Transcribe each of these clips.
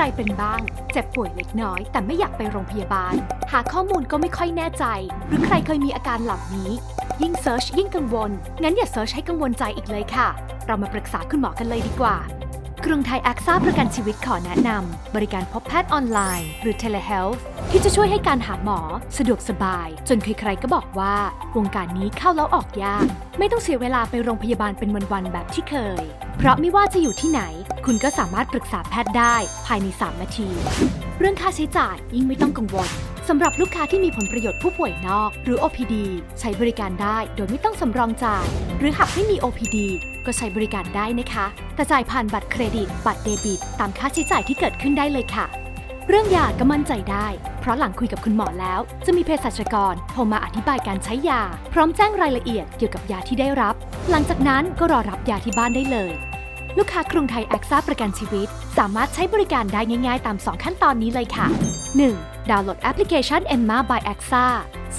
รเป็นบ้าง เจ็บป่วยเล็กน้อย แต่ไม่อยากไปโรงพยาบาล หาข้อมูลก็ไม่ค่อยแน่ใจ หรือใครเคยมีอาการเหล่านี้ ยิ่งเซิร์ชยิ่งกังวล งั้นอย่าเซิร์ชให้กังวลใจอีกเลยค่ะ เรามาปรึกษาคุณหมอกันเลยดีกว่า กรุงไทยแอคซ่าประกันชีวิตขอแนะนำ บริการพบแพทย์ออนไลน์ หรือ telehealth ที่จะช่วยให้การหาหมอ สะดวกสบาย จนใครๆก็บอกว่า วงการนี้เข้าแล้วออกยาก ไม่ต้องเสียเวลาไปโรงพยาบาลเป็นวันๆแบบที่เคย เพราะไม่ว่าจะอยู่ที่ไหน คุณก็สามารถปรึกษาแพทย์ได้ ภายใน 3 นาที เรื่องค่าใช้จ่ายยิ่งไม่ต้องกังวล สำหรับลูกค้าที่มีผลประโยชน์ผู้ป่วยนอก หรือ OPD ใช้บริการได้โดยไม่ต้องสำรองจ่าย หรือหากไม่มี OPD ก็ใช้บริการได้นะคะ แต่จ่ายผ่านบัตรเครดิต บัตรเดบิต ตามค่าใช้จ่ายที่เกิดขึ้นได้เลยค่ะ เรื่องยาก็มั่นใจได้ เพราะหลังคุยกับคุณหมอแล้ว จะมีเภสัชกรโทรมาอธิบายการใช้ยา พร้อมแจ้งรายละเอียดเกี่ยวกับยาที่ได้รับ หลังจากนั้นก็รอรับยาที่บ้านได้เลย ลูกค้ากรุงไทยแอคซ่าประกันชีวิต สามารถใช้บริการได้ง่าย ๆ ตาม 2 ขั้นตอนนี้เลยค่ะ 1. ดาวน์โหลดแอปพลิเคชัน Emma by AXA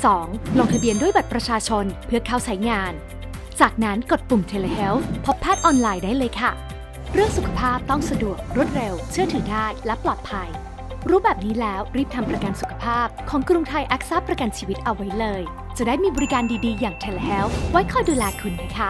2. ลงทะเบียนด้วยบัตรประชาชนเพื่อเข้าใช้งาน จากนั้นกดปุ่ม Telehealth พบแพทย์ออนไลน์ได้เลยค่ะ เรื่องสุขภาพต้องสะดวกรวดเร็ว เชื่อถือได้และปลอดภัย รู้แบบนี้แล้วรีบทำประกันสุขภาพ ของกรุงไทยแอคซ่าประกันชีวิตเอาไว้เลย จะได้มีบริการดีๆ อย่าง Telehealth ไว้คอยดูแลคุณนะคะ